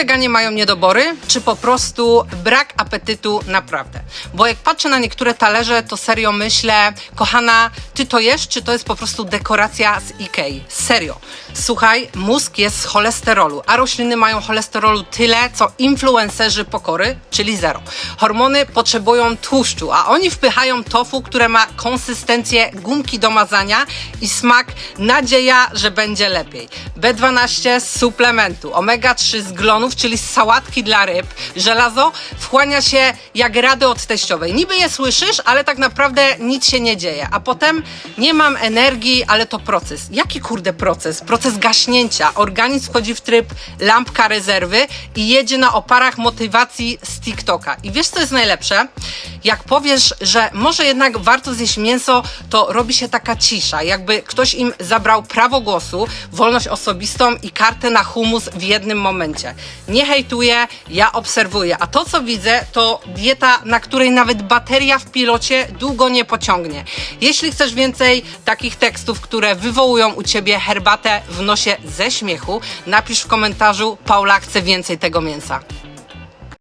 weganie mają niedobory, czy po prostu brak apetytu naprawdę? Bo jak patrzę na niektóre talerze, to serio myślę, kochana, ty to jesz, czy to jest po prostu dekoracja z Ikei? Serio. Słuchaj, mózg jest z cholesterolu, a rośliny mają cholesterolu tyle, co influencerzy pokory, czyli zero. Hormony potrzebują tłuszczu, a oni wpychają tofu, które ma konsystencję gumki do mazania i smak nadzieja, że będzie lepiej. B12 z suplementu, omega-3 z glonów, czyli z sałatki dla ryb, żelazo wchłania się jak rady od teściowej. Niby je słyszysz, ale tak naprawdę nic się nie dzieje. A potem nie mam energii, ale to proces. Jaki kurde proces? Proces gaśnięcia. Organizm wchodzi w tryb lampka rezerwy i jedzie na oparach motywacji z TikToka. I wiesz co jest najlepsze? Jak powiesz, że może jednak warto zjeść mięso, to robi się taka cisza, jakby ktoś im zabrał prawo głosu, wolność osobistą i kartę na humus w jednym momencie. Nie hejtuję, ja obserwuję, a to co widzę to dieta, na której nawet bateria w pilocie długo nie pociągnie. Jeśli chcesz więcej takich tekstów, które wywołują u ciebie herbatę w nosie ze śmiechu, napisz w komentarzu Paula chce więcej tego mięsa.